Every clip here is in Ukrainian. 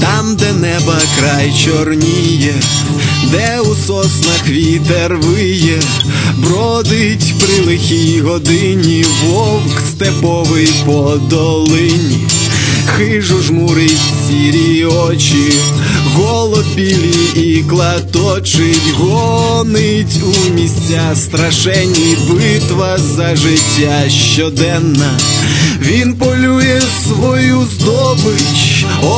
Там, де неба край чорніє, де у соснах вітер виє, бродить при лихій годині вовк степовий по долині. Хижо жмурить сірі очі, голод білі і клаточить, гонить у місця страшенні битва за життя щоденна. Він полює свою здобич,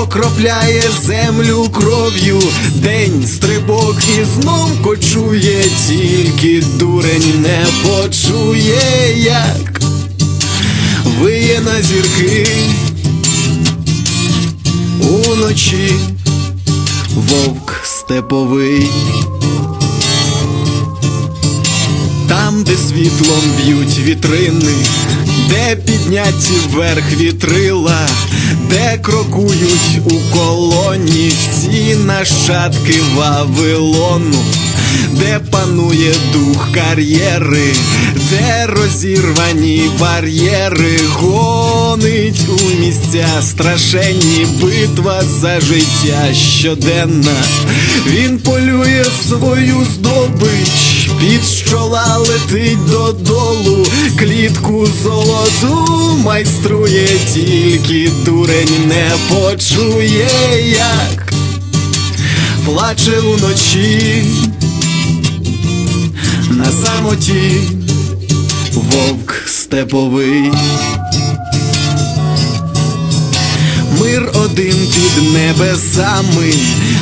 окропляє землю кров'ю, день стрибок і знов кочує, тільки дурень не почує, як виє на зірки уночі вовк степовий. Там, де світлом б'ють вітрини, підняті вверх вітрила, де крокують у колоні всі нащадки Вавилону, де панує дух кар'єри, де розірвані бар'єри, гонить у місця страшенні битва за життя щоденна. Він полює свою здобич, під щола летить додолу, клітку золоту майструє, тільки дурень не почує, як плаче уночі на самоті вовк степовий. Мир один під небесами,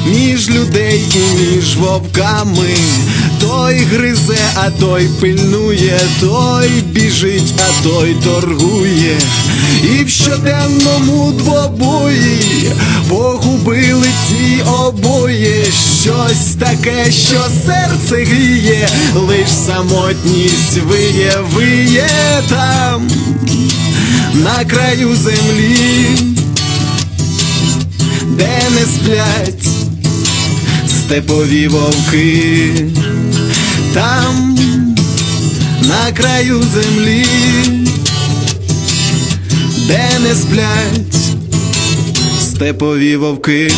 між людей і між вовками. Той гризе, а той пильнує, той біжить, а той торгує. І в щоденному двобої погубили ці обоє щось таке, що серце гріє, лиш самотність виє, там на краю землі де не сплять степові вовки, там на краю землі, де не сплять степові вовки.